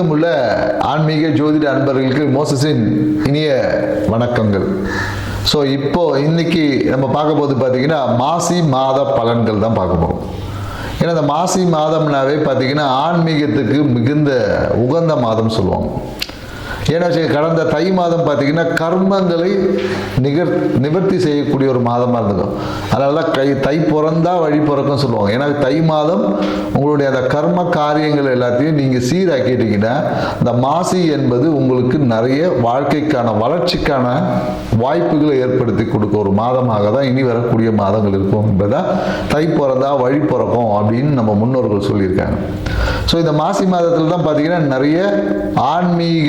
உலகெங்கும் உள்ள ஆன்மீக ஜோதிட அன்பர்களுக்கு மோசஸின் இனிய வணக்கங்கள். ஸோ இப்போ இன்னைக்கு நம்ம பார்க்க போது பார்த்தீங்கன்னா மாசி மாத பலன்கள் தான் பார்க்க போகிறோம் ஏன்னா இந்த மாசி மாதம்னாவே பார்த்தீங்கன்னா ஆன்மீகத்துக்கு மிகுந்த உகந்த மாதம் சொல்லுவாங்க. ஏன்னா கடந்த தை மாதம் பார்த்தீங்கன்னா கர்மங்களை நிகர் நிவர்த்தி செய்யக்கூடிய ஒரு மாதமாக இருந்ததும் அதனால தான் கை தை பிறந்தா வழி பிறக்கும் சொல்லுவாங்க. ஏன்னா தை மாதம் உங்களுடைய அந்த கர்ம காரியங்கள் எல்லாத்தையும் நீங்கள் சீராக்கிட்டீங்கன்னா இந்த மாசி என்பது உங்களுக்கு நிறைய வாழ்க்கைக்கான வளர்ச்சிக்கான வாய்ப்புகளை ஏற்படுத்தி கொடுக்க ஒரு மாதமாக தான் இனி வரக்கூடிய மாதங்கள் இருக்கும் என்பதை தை பிறந்தா வழி பிறக்கும் அப்படின்னு நம்ம முன்னோர்கள் சொல்லியிருக்காங்க. ஸோ இந்த மாசி மாதத்தில் தான் பார்த்தீங்கன்னா நிறைய ஆன்மீக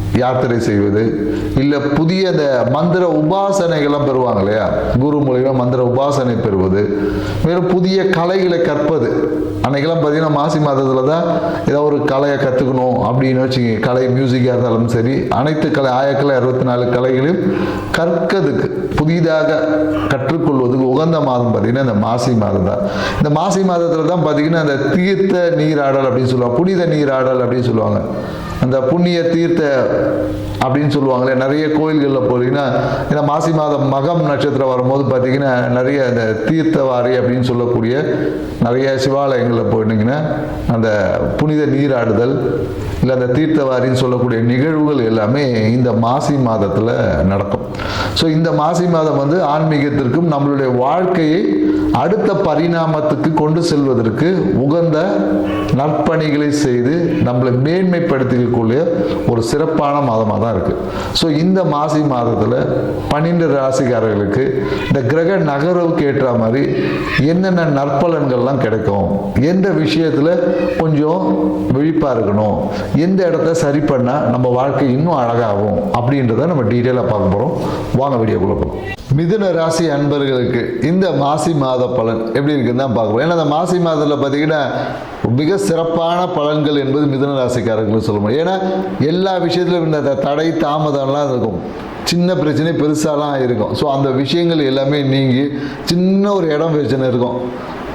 யாத்திரை செய்வது. இல்லை புதிய அந்த மந்திர உபாசனைகள்லாம் பெறுவாங்க இல்லையா? குரு மூலிமா மந்திர உபாசனை பெறுவது. மேலும் புதிய கலைகளை கற்பது. அன்னைக்கெல்லாம் பார்த்தீங்கன்னா மாசி மாதத்தில் தான் ஏதோ ஒரு கலையை கற்றுக்கணும் அப்படின்னு வச்சுங்க கலை மியூசிக்காக இருந்தாலும் சரி அனைத்து கலை ஆயக்கலை அறுபத்தி நாலு கலைகளையும் கற்கிறதுக்கு புதிதாக கற்றுக்கொள்வதுக்கு உகந்த மாதம் பார்த்தீங்கன்னா இந்த மாசி மாதம் தான். இந்த மாசி மாதத்தில் தான் பார்த்தீங்கன்னா அந்த தீர்த்த நீராடல் அப்படின்னு சொல்லுவாங்க. புனித நீராடல் அப்படின்னு சொல்லுவாங்க. அந்த புண்ணிய தீர்த்த அப்படின்னு சொல்லுவாங்களே நிறைய கோயில்களில் போகிறீங்கன்னா ஏன்னா மாசி மாதம் மகம் நட்சத்திரம் வரும்போது பார்த்தீங்கன்னா நிறைய அந்த தீர்த்தவாரி அப்படின்னு சொல்லக்கூடிய நிறைய சிவாலயங்களில் போயிட்டீங்கன்னா அந்த புனித நீராடுதல் இல்லை அந்த தீர்த்தவாரின்னு சொல்லக்கூடிய நிகழ்வுகள் எல்லாமே இந்த மாசி மாதத்தில் நடக்கும். ஸோ இந்த மாசி மாதம் வந்து ஆன்மீகத்திற்கும் நம்மளுடைய வாழ்க்கையை அடுத்த பரிணாமத்துக்கு கொண்டு செல்வதற்கு உகந்த நற்பணிகளை செய்து நம்மளை மேன்மைப்படுத்திக்கக்கூடிய ஒரு சிறப்பான மாதமாக தான் இருக்குது ஸோ இந்த மாசி மாதத்தில் பன்னெண்டு ராசிக்காரர்களுக்கு இந்த கிரக நகர்வுக்கு ஏற்ற மாதிரி என்னென்ன நற்பலன்கள்லாம் கிடைக்கும்? எந்த விஷயத்தில் கொஞ்சம் விழிப்பாக இருக்கணும்? எந்த இடத்த சரி பண்ணால் நம்ம வாழ்க்கை இன்னும் அழகாகும்? அப்படின்றத நம்ம டீட்டெயிலாக பார்க்க போகிறோம் வாங்க வீடியோக்குள்ளே போகலாம். மிதுன ராசி அன்பர்களுக்கு இந்த மாசி மாதம் மாத பலன். எப்படி இருக்குன்னு தான் பார்க்க போறோம் ஏன்னா அந்த மாசி மாதத்தில் பார்த்தீங்கன்னா மிக சிறப்பான பலன்கள் என்பது மிதன ராசிக்காரர்களுக்கு சொல்ல முடியும். ஏன்னா எல்லா விஷயத்திலும் இந்த தடை தாமதம்லாம் இருக்கும். சின்ன பிரச்சனை பெருசாலாம் இருக்கும். ஸோ அந்த விஷயங்கள் எல்லாமே நீங்கி சின்ன ஒரு இடம் பிரச்சனை இருக்கும்.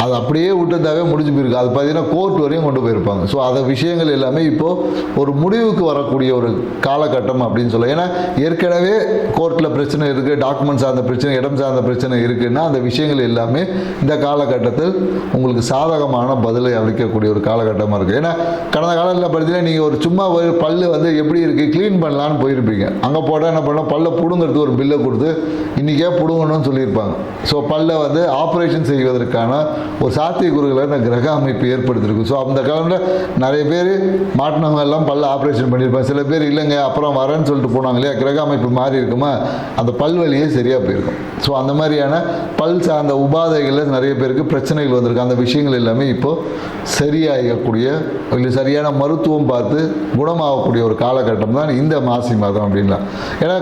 அது அப்படியே விட்டதாகவே முடிஞ்சு போயிருக்கு. அது பார்த்தீங்கன்னா கோர்ட் வரையும் கொண்டு போயிருப்பாங்க. ஸோ அந்த விஷயங்கள் எல்லாமே இப்போது ஒரு முடிவுக்கு வரக்கூடிய ஒரு காலகட்டம் அப்படின்னு சொல்லலாம். ஏன்னா ஏற்கனவே கோர்ட்டில் பிரச்சனை இருக்குது டாக்குமெண்ட் சார்ந்த பிரச்சனை இடம் சார்ந்த பிரச்சனை இருக்குன்னா அந்த விஷயங்கள் எல்லாமே இந்த காலகட்டத்தில் உங்களுக்கு சாதகமான பதிலை அளிக்கக்கூடிய ஒரு காலகட்டமாக இருக்குது ஏன்னா கடந்த காலத்தில் பார்த்தீங்கன்னா நீங்கள் ஒரு சும்மா ஒரு பல்லு வந்து எப்படி இருக்குது க்ளீன் பண்ணலான்னு போயிருப்பீங்க. அங்கே போட்டால் என்ன பண்ணலாம் பல்ல பிடுங்கிறது ஒரு பில்லை கொடுத்து இன்றைக்கே பிடுங்கணும்னு சொல்லியிருப்பாங்க. ஸோ பல்லை வந்து ஆப்ரேஷன் செய்வதற்கான ஒரு சாத்திய குருகளை அந்த கிரக அமைப்பு ஏற்படுத்திருக்கு ஸோ அந்த காலத்தில் நிறைய பேர் மாட்டினவங்க எல்லாம் பல்ல ஆப்ரேஷன் பண்ணியிருப்பாங்க. சில பேர் இல்லைங்க அப்புறம் வரேன்னு சொல்லிட்டு போனாங்க இல்லையா? கிரக அமைப்பு மாறி இருக்குமா? அந்த பல் சரியாக போயிருக்கும். ஸோ அந்த மாதிரியான பல் சார்ந்த உபாதைகளில் நிறைய பேருக்கு பிரச்சனைகள் வந்திருக்கு. அந்த விஷயங்கள் எல்லாமே இப்போது சரியாகக்கூடிய இல்லை சரியான மருத்துவம் பார்த்து குணமாகக்கூடிய ஒரு காலகட்டம் தான் இந்த மாசி மாதம் அப்படின்லாம். ஏன்னா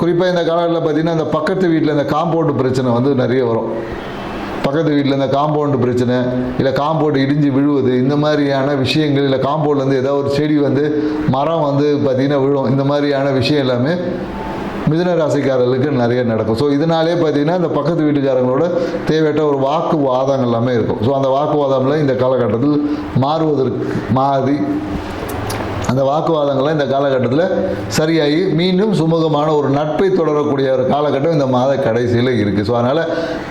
குறிப்பாக இந்த காலகட்டத்தில் பார்த்தீங்கன்னா இந்த பக்கத்து வீட்டில் இந்த காம்பவுண்டு பிரச்சனை வந்து நிறைய வரும். பக்கத்து வீட்டில் இந்த காம்பவுண்டு பிரச்சனை இல்லை காம்பவுண்டு இடிஞ்சு விழுவது இந்த மாதிரியான விஷயங்கள் இல்லை காம்பவுண்ட்லேருந்து ஏதாவது ஒரு செடி வந்து மரம் வந்து பார்த்திங்கன்னா விழும் இந்த மாதிரியான விஷயம் எல்லாமே மிதுன ராசிக்காரர்களுக்கு நிறைய நடக்கும். ஸோ இதனாலே பார்த்தீங்கன்னா இந்த பக்கத்து வீட்டுக்காரங்களோட தேவையற்ற ஒரு வாக்குவாதங்கள் எல்லாமே இருக்கும். ஸோ அந்த வாக்குவாதம்லாம் இந்த காலகட்டத்தில் மாறுவதற்கு மாறி அந்த வாக்குவாதங்கள்லாம் இந்த காலகட்டத்தில் சரியாகி மீண்டும் சுமூகமான ஒரு நட்பை தொடரக்கூடிய ஒரு காலகட்டம் இந்த மாத கடைசியில் இருக்குது ஸோ அதனால்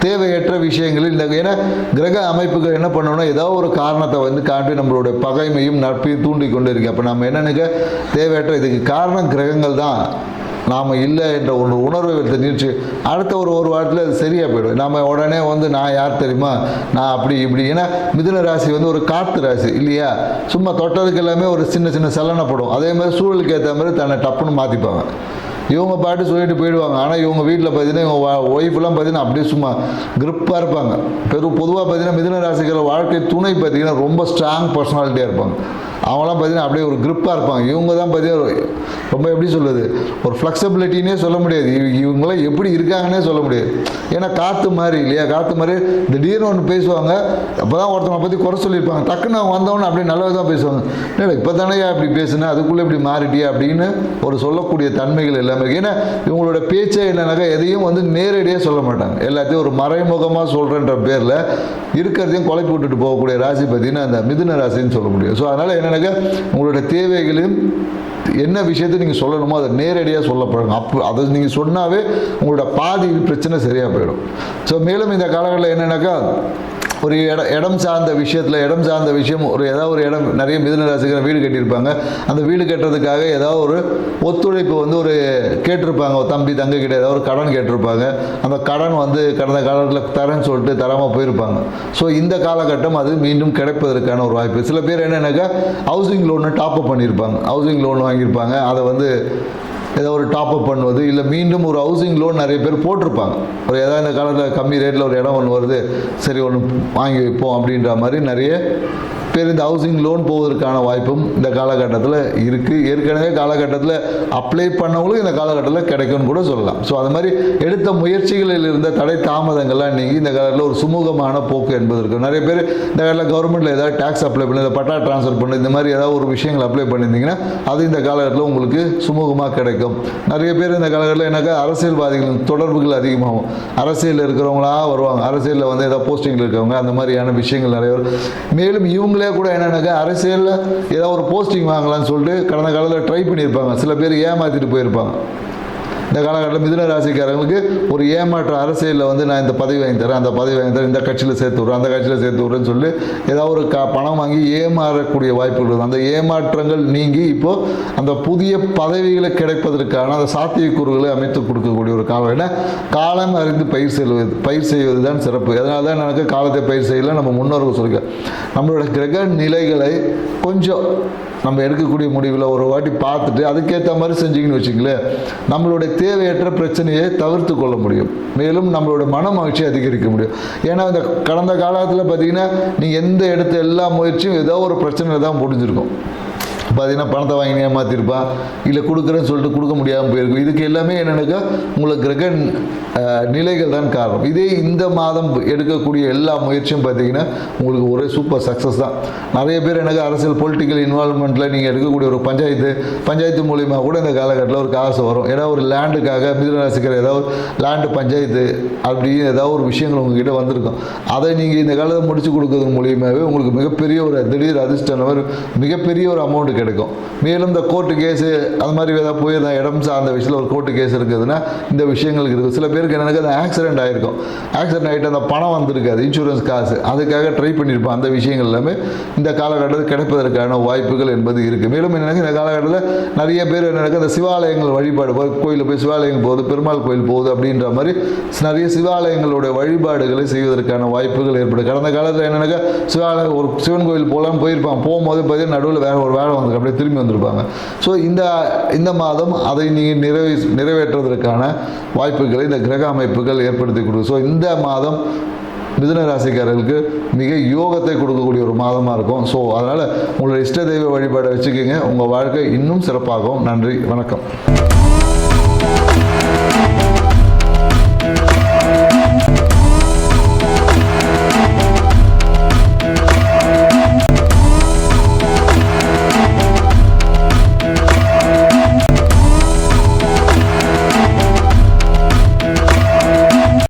தேவையற்ற விஷயங்களில் இந்த ஏன்னா கிரக அமைப்புகள் என்ன பண்ணணும்னா ஏதாவது ஒரு காரணத்தை வந்து காட்டி நம்மளுடைய பகைமையும் நட்பையும் தூண்டி கொண்டு இருக்கு. அப்போ நம்ம என்னென்னுக்க தேவையற்ற இதுக்கு காரணம் கிரகங்கள் தான். நாம் இல்லை என்ற ஒரு உணர்வை தெரிஞ்சு அடுத்த ஒரு ஒரு வாரத்தில் அது சரியாக போயிடும். நம்ம உடனே வந்து நான் யார் தெரியுமா? நான் அப்படி இப்படி. ஏன்னா மிதுன ராசி வந்து ஒரு காற்று ராசி இல்லையா? சும்மா தொட்டதுக்கு எல்லாமே ஒரு சின்ன சின்ன சலனப்படும் அதே மாதிரி சூழலுக்கு ஏற்ற மாதிரி தன்னை டப்புன்னு மாற்றிப்பாங்க இவங்க பாட்டு சொல்லிட்டு போயிடுவாங்க. ஆனால் இவங்க வீட்டில் பார்த்தீங்கன்னா இவங்க ஒய்ஃப்லாம் பார்த்தீங்கன்னா அப்படியே சும்மா கிரிப்பாக இருப்பாங்க. பெரும் பொதுவாக பார்த்தீங்கன்னா மிதுன ராசிக்கிற வாழ்க்கை துணை பார்த்தீங்கன்னா ரொம்ப ஸ்ட்ராங் பர்சனாலிட்டியாக இருப்பாங்க. அவங்களாம் பார்த்தீங்கன்னா அப்படியே ஒரு கிரிப்பாக இருப்பாங்க. இவங்க தான் பார்த்தீங்கன்னா ரொம்ப எப்படி சொல்லுது ஒரு ஃப்ளெக்சிபிலிட்டினே சொல்ல முடியாது. இவங்களாம் எப்படி இருக்காங்கன்னே சொல்ல முடியாது. ஏன்னா காற்று மாதிரி இல்லையா? காற்று மாதிரி திடீர்னு ஒன்று பேசுவாங்க. அப்போ தான் ஒருத்தவங்களை பற்றி குறை சொல்லியிருப்பாங்க. டக்குன்னு அவங்க வந்தவொடனே அப்படியே நல்லதாக தான் பேசுவாங்க. இல்லை இப்போ தானே இப்படி பேசுனேன் அதுக்குள்ளே இப்படி மாறிட்டியா? அப்படின்னு ஒரு சொல்லக்கூடிய தன்மைகள் எல்லாமே எல்லாமே ஏன்னா இவங்களோட பேச்சே என்னன்னாக்கா எதையும் வந்து நேரடியாக சொல்ல மாட்டாங்க. எல்லாத்தையும் ஒரு மறைமுகமாக சொல்கிறன்ற பேரில் இருக்கிறதையும் குழப்பி விட்டுட்டு போகக்கூடிய ராசி பார்த்தீங்கன்னா அந்த மிதுன ராசின்னு சொல்ல முடியும். ஸோ அதனால் என்னன்னாக்கா உங்களோட தேவைகளையும் என்ன விஷயத்தை நீங்கள் சொல்லணுமோ அதை நேரடியாக சொல்ல பழகும் அப்போ அதை நீங்கள் சொன்னாவே உங்களோட பாதி பிரச்சனை சரியாக போயிடும். ஸோ மேலும் இந்த காலகட்டத்தில் என்னென்னாக்கா ஒரு இடம் இடம் சார்ந்த விஷயத்தில் இடம் சார்ந்த விஷயம் ஒரு ஏதாவது ஒரு இடம் நிறைய மிதுன ராசிக்கார வீடு கட்டியிருப்பாங்க. அந்த வீடு கட்டுறதுக்காக ஏதாவது ஒரு ஒத்துழைப்பு வந்து ஒரு கேட்டிருப்பாங்க. தம்பி தங்கக்கிட்ட ஏதாவது ஒரு கடன் கேட்டிருப்பாங்க. அந்த கடன் வந்து கடந்த காலத்தில் தரேன்னு சொல்லிட்டு தராமல் போயிருப்பாங்க. ஸோ இந்த காலகட்டம் அது மீண்டும் கிடைப்பதற்கான ஒரு வாய்ப்பு. சில பேர் என்னென்னாக்கா ஹவுசிங் லோனு டாப் அப் பண்ணியிருப்பாங்க. ஹவுசிங் லோன் வாங்கியிருப்பாங்க. அதை வந்து ஏதோ ஒரு டாப்அப் பண்ணுவது இல்லை மீண்டும் ஒரு ஹவுசிங் லோன் நிறைய பேர் போட்டிருப்பாங்க. ஒரு ஏதாவது இந்த காலத்தில் கம்மி ரேட்டில் ஒரு இடம் ஒன்று வருது சரி ஒன்று வாங்கி வைப்போம் அப்படின்ற மாதிரி நிறைய பேர் இந்த ஹவுசிங் லோன் போவதற்கான வாய்ப்பும் இந்த காலகட்டத்தில் இருக்குது ஏற்கனவே காலகட்டத்தில் அப்ளை பண்ணவங்களும் இந்த காலகட்டத்தில் கிடைக்கும்னு கூட சொல்லலாம். ஸோ அது மாதிரி எடுத்த முயற்சிகளில் இருந்த தடை தாமதங்கள்லாம் நீங்கள் இந்த காலத்தில் ஒரு சுமூகமான போக்கு என்பது இருக்குது நிறைய பேர் இந்த காலத்தில் கவர்மெண்ட்டில் ஏதாவது டேக்ஸ் அப்ளை பண்ணி இந்த பட்டா ட்ரான்ஸ்ஃபர் பண்ணி இந்த மாதிரி ஏதாவது ஒரு விஷயங்கள் அப்ளை பண்ணியிருந்தீங்கன்னா அது இந்த காலகட்டத்தில் உங்களுக்கு சுமூகமாக கிடைக்கும். நிறைய பேர் இந்த காலகட்டத்தில் எனக்கு அரசியல்வாதிகள் தொடர்புகள் அதிகமாகும். அரசியலில் இருக்கிறவங்களா வருவாங்க. அரசியலில் வந்து ஏதாவது போஸ்டிங்கில் இருக்கிறவங்க அந்த மாதிரியான விஷயங்கள் நிறைய வரும். மேலும் இவங்களே கூட என்னென்னாக்கா அரசியலில் ஏதாவது ஒரு போஸ்டிங் வாங்கலாம்னு சொல்லிட்டு கடந்த காலத்தில் ட்ரை பண்ணியிருப்பாங்க. சில பேர் ஏமாற்றிட்டு போயிருப்பாங்க. இந்த காலகட்டத்தில் மிதுன ராசிக்காரங்களுக்கு ஒரு ஏமாற்ற அரசியலில் வந்து நான் இந்த பதவி வாங்கி தரேன் அந்த பதவி வாங்கி தரேன் இந்த கட்சியில் சேர்த்து விட்றேன் அந்த கட்சியில் சேர்த்து விட்றேன்னு சொல்லி ஏதாவது ஒரு க பணம் வாங்கி ஏமாறக்கூடிய வாய்ப்புகள் அந்த ஏமாற்றங்கள் நீங்கி இப்போது அந்த புதிய பதவிகளை கிடைப்பதற்கான அந்த சாத்தியக்கூறுகளை அமைத்து கொடுக்கக்கூடிய ஒரு காலம். ஏன்னா காலம் அறிந்து பயிர் செய்வது பயிர் செய்வது தான் சிறப்பு. அதனால தான் எனக்கு காலத்தை பயிர் செய்யல நம்ம முன்னோர்கள் சொல்லிக்க நம்மளோட கிரக நிலைகளை கொஞ்சம் நம்ம எடுக்கக்கூடிய முடிவில் ஒரு வாட்டி பார்த்துட்டு அதுக்கேற்ற மாதிரி செஞ்சீங்கன்னு வச்சுங்களேன் நம்மளுடைய தேவையற்ற பிரச்சனையை தவிர்த்து கொள்ள முடியும். மேலும் நம்மளோட மன மகிழ்ச்சி அதிகரிக்க முடியும். ஏன்னா இந்த கடந்த காலத்தில் பார்த்தீங்கன்னா நீங்கள் எந்த இடத்த எல்லா முயற்சியும் ஏதோ ஒரு பிரச்சனையில் தான் முடிஞ்சிருக்கும். பார்த்தீங்கன்னா பணத்தை வாங்கி ஏமாத்திருப்பான் இல்லை கொடுக்குறேன்னு சொல்லிட்டு கொடுக்க முடியாமல் போயிருக்கும். இதுக்கு எல்லாமே என்னென்னாக்கா உங்களுக்கு கிரக நிலைகள் தான் காரணம். இதே இந்த மாதம் எடுக்கக்கூடிய எல்லா முயற்சியும் பார்த்தீங்கன்னா உங்களுக்கு ஒரே சூப்பர் சக்ஸஸ் தான். நிறைய பேர் எனக்கு அரசியல் பொலிட்டிக்கல் இன்வால்மெண்ட்டில் நீங்கள் எடுக்கக்கூடிய ஒரு பஞ்சாயத்து பஞ்சாயத்து மூலிமா கூட இந்த காலகட்டத்தில் ஒரு காசு வரும். ஏன்னா ஒரு லேண்டுக்காக மிதனராசிக்கிற ஏதாவது லேண்டு பஞ்சாயத்து அப்படின்னு ஏதாவது ஒரு விஷயங்கள் உங்ககிட்ட வந்திருக்கும். அதை நீங்கள் இந்த காலத்தை முடிச்சு கொடுக்கறது மூலியமாகவே உங்களுக்கு மிகப்பெரிய ஒரு திடீர் அதிர்ஷ்டம் மிகப்பெரிய ஒரு அமௌண்ட் கிடைக்கும் மேலும் இந்த கோர்ட்டு கேஸு அது மாதிரி ஏதாவது போய் இடம் சார்ந்த விஷயத்தில் ஒரு கோர்ட்டு கேஸ் இருக்குதுன்னா இந்த விஷயங்களுக்கு இருக்குது சில பேருக்கு எனக்கு அந்த ஆக்சிடென்ட் ஆகிருக்கும் ஆக்சிடென்ட் ஆகிட்டு அந்த பணம் வந்திருக்காது இன்சூரன்ஸ் காசு. அதுக்காக ட்ரை பண்ணியிருப்பான் அந்த விஷயங்கள் எல்லாமே இந்த காலகட்டத்தில் கிடைப்பதற்கான வாய்ப்புகள் என்பது இருக்குது மேலும் என்னென்னா இந்த காலகட்டத்தில் நிறைய பேர் என்னென்னா அந்த சிவாலயங்கள் வழிபாடு போய் கோயிலில் போய் சிவாலயங்கள் போகுது பெருமாள் கோயில் போகுது அப்படின்ற மாதிரி நிறைய சிவாலயங்களுடைய வழிபாடுகளை செய்வதற்கான வாய்ப்புகள் ஏற்படும் கடந்த காலத்தில் என்னன்னாக்கா சிவாலயம் ஒரு சிவன் கோயில் போகலாம் போயிருப்பான். போகும்போது பார்த்தீங்கன்னா நடுவில் வேறு ஒரு வேலை வந்து அப்படியே திரும்பி வந்திருப்பாங்க. ஸோ இந்த இந்த மாதம் அதை நீங்கள் நிறைவே நிறைவேற்றுவதற்கான வாய்ப்புகளை இந்த கிரக அமைப்புகள் ஏற்படுத்தி கொடுக்கும் ஸோ இந்த மாதம் மிதுன ராசிக்காரர்களுக்கு மிக யோகத்தை கொடுக்கக்கூடிய ஒரு மாதமாக இருக்கும். ஸோ அதனால் உங்களோட இஷ்ட தெய்வ வழிபாடை வச்சுக்கோங்க. உங்கள் வாழ்க்கை இன்னும் சிறப்பாகும் நன்றி. வணக்கம்.